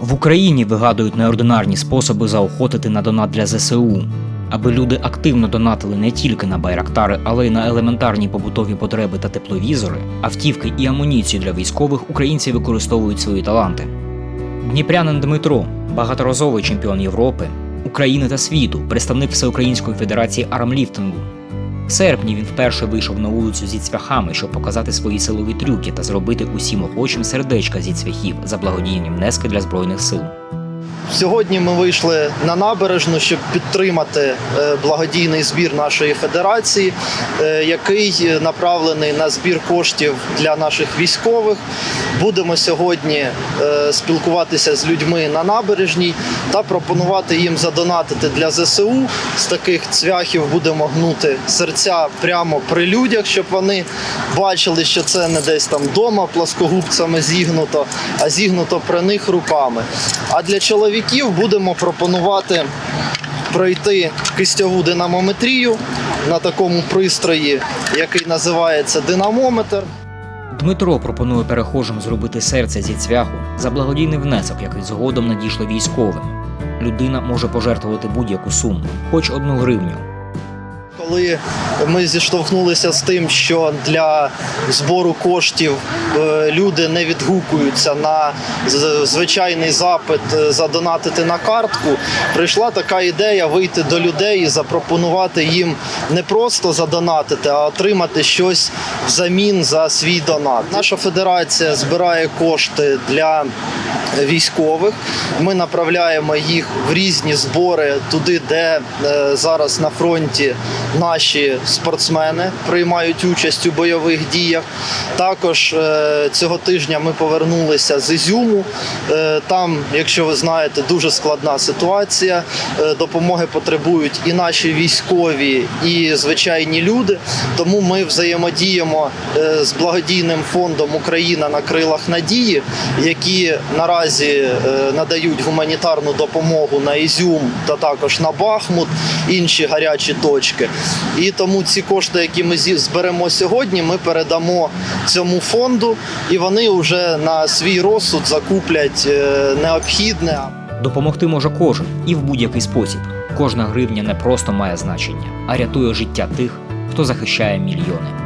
В Україні вигадують неординарні способи заохотити на донат для ЗСУ, аби люди активно донатили не тільки на байрактари, але й на елементарні побутові потреби та тепловізори, автівки і амуніцію для військових українці використовують свої таланти. Дніпрянин Дмитро, багаторазовий чемпіон Європи, України та світу, представник Всеукраїнської федерації армліфтингу. Серпні він вперше вийшов на вулицю зі цвяхами, щоб показати свої силові трюки та зробити усім охочим сердечка зі цвяхів за благодійні внески для збройних сил. Сьогодні ми вийшли на набережну, щоб підтримати е, благодійний збір нашої федерації, е, який направлений на збір коштів для наших військових. Будемо сьогодні е, спілкуватися з людьми на набережній та пропонувати їм задонатити для ЗСУ. З таких цвяхів будемо гнути серця прямо при людях, щоб вони бачили, що це не десь там вдома плоскогубцями зігнуто, а зігнуто при них руками. А для чоловіків будемо пропонувати пройти кистьову динамометрію на такому пристрої, який називається динамометр. Дмитро пропонує перехожим зробити серце зі цвяху за благодійний внесок, який згодом надійшло військовим. Людина може пожертвувати будь-яку суму, хоч одну гривню. Коли ми зіштовхнулися з тим, що для збору коштів е, люди не відгукуються на звичайний запит е, задонатити на картку, прийшла така ідея вийти до людей і запропонувати їм не просто задонатити, а отримати щось взамін за свій донат. Наша федерація збирає кошти для військових. Ми направляємо їх в різні збори туди, де е, зараз на фронті наші спортсмени приймають участь у бойових діях. Також е, цього тижня ми повернулися з Ізюму. Е, Там, якщо ви знаєте, дуже складна ситуація. Е, Допомоги потребують і наші військові, і звичайні люди. Тому ми взаємодіємо з благодійним фондом Україна на крилах надії, які наразі надають гуманітарну допомогу на Ізюм та також на Бахмут, інші гарячі точки. І тому ці кошти, які ми зберемо сьогодні, ми передамо цьому фонду, і вони вже на свій розсуд закуплять е, необхідне. Допомогти може кожен і в будь-який спосіб. Кожна гривня не просто має значення, а рятує життя тих, хто захищає мільйони.